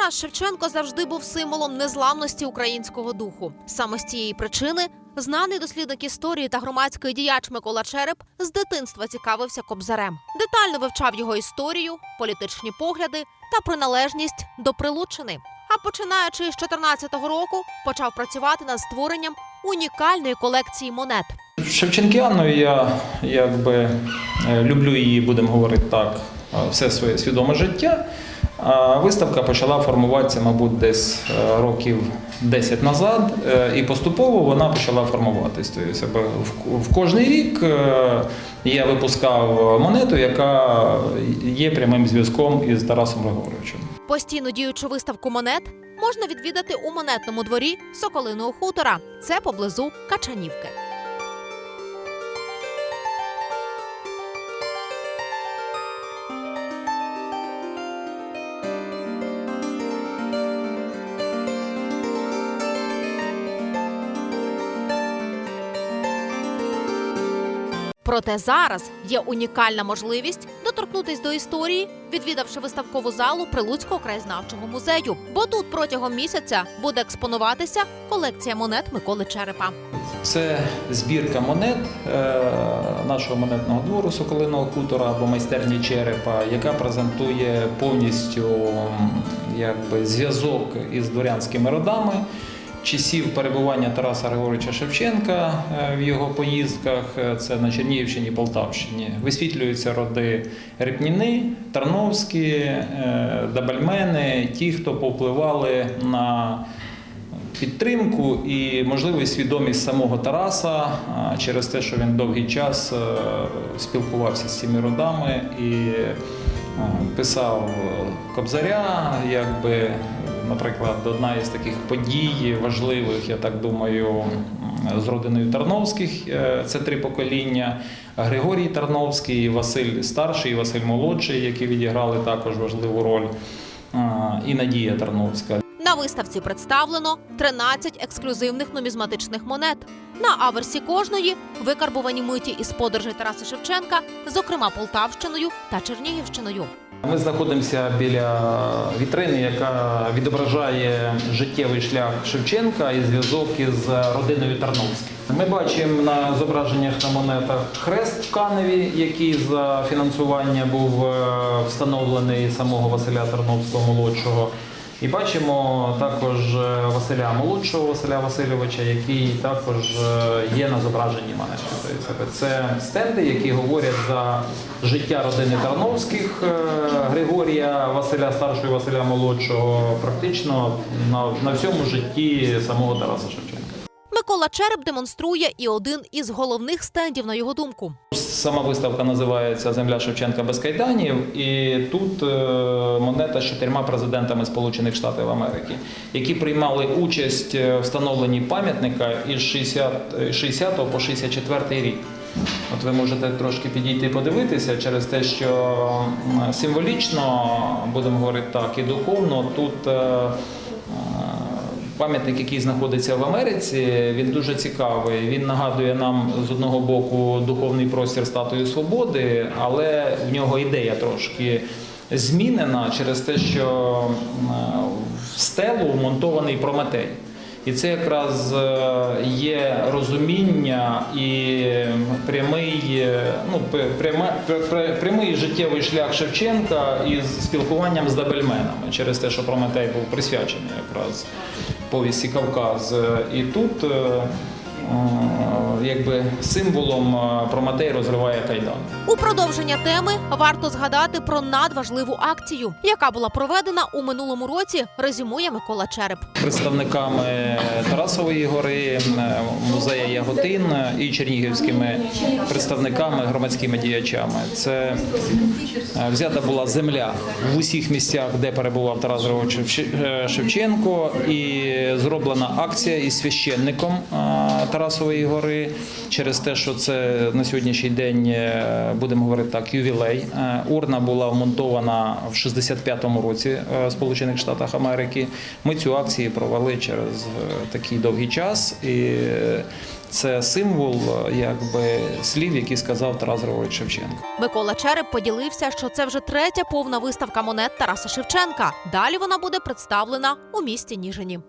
Тарас Шевченко завжди був символом незламності українського духу. Саме з цієї причини знаний дослідник історії та громадський діяч Микола Череп з дитинства цікавився кобзарем. Детально вивчав його історію, політичні погляди та приналежність до Прилуччини. А починаючи з 14-го року, почав працювати над створенням унікальної колекції монет. Шевченкіаною я якби е, люблю її, будемо говорити так, е, все своє свідоме життя. А виставка почала формуватися, мабуть, десь е, років 10 назад, е, і поступово вона почала формуватись. Тобто в- в кожний рік е, я випускав монету, яка є прямим зв'язком із Тарасом Григоровичем. Постійно діючу виставку монет можна відвідати у монетному дворі Соколиного хутора. Це поблизу Качанівки. Проте зараз є унікальна можливість доторкнутись до історії, відвідавши виставкову залу Прилуцького краєзнавчого музею. Бо тут протягом місяця буде експонуватися колекція монет Миколи Черепа. Це збірка монет е, нашого монетного двору Соколиного хутора або майстерні черепа, яка презентує повністю якби, зв'язок із дворянськими родами. Часів перебування Тараса Григоровича Шевченка е, в його поїздках, е, це на Чернігівщині, Полтавщині. Висвітлюються роди Репніни, Тарновські, е, Дабальмени, ті, хто повпливали на підтримку і можливість свідомість самого Тараса через те, що він довгий час спілкувався з цими родами і писав Кобзаря, якби, наприклад, одна із таких подій важливих, я так думаю, з родиною Тарновських, е, це три покоління. Григорій Тарновський, Василь Старший, Василь Молодший, які відіграли також важливу роль, і Надія Тарновська. На виставці представлено 13 ексклюзивних нумізматичних монет. На аверсі кожної викарбувані миті із подорожей Тараса Шевченка, зокрема Полтавщиною та Чернігівщиною. Ми знаходимося біля вітрини, яка відображає життєвий шлях Шевченка і зв'язок із родиною Тарновських. Ми бачимо на зображеннях на монетах хрест в Каневі, який за фінансування був е, встановлений самого Василя Тарновського молодшого. І бачимо також е, Василя молодшого Василя Васильовича, який також е, є на зображенні мене. Це стенди, які говорять за життя родини Тарновських, е, Григорія Василя старшого і Василя молодшого, практично на, на всьому житті самого Тараса Шевченка. Микола Череп демонструє і один із головних стендів, на його думку. Сама виставка називається Земля Шевченка без кайданів, і тут е, монета з чотирма президентами Сполучених Штатів Америки, які приймали участь е, в встановленні пам'ятника із 60, е, 60 по 64 рік. От ви можете трошки підійти подивитися через те, що символічно, будемо говорити так, і духовно тут. Е, е, Пам'ятник, який знаходиться в Америці, він дуже цікавий. Він нагадує нам з одного боку духовний простір статуї свободи, але в нього ідея трошки змінена через те, що в стелу вмонтований Прометей. І це якраз е, є розуміння і прямий, е, ну, прямий життєвий шлях Шевченка із спілкуванням з Дабельменами через те, що Прометей був присвячений якраз повісті Кавказ. І тут е, е, якби символом е, Прометей розриває кайдан. У продовження теми варто згадати про надважливу акцію, яка була проведена у минулому році. Резюмує Микола Череп. представниками Тарасової гори, музея Яготин і чернігівськими представниками, громадськими діячами. Це е, взята була земля в усіх місцях, де перебував Тарас Григорович е, Шевченко, і зроблена акція із священником Тарасової гори. через те, що це на сьогоднішній день е, будемо говорити так, ювілей. Е, Урна була вмонтована в 65-му році е, в Сполучених Штатах Америки. Ми цю акцію провели через такий довгий час, і це символ якби слів, які сказав Тарас Григорович Шевченко. Микола Череп поділився, що це вже третя повна виставка монет Тараса Шевченка. Далі вона буде представлена у місті Ніжині.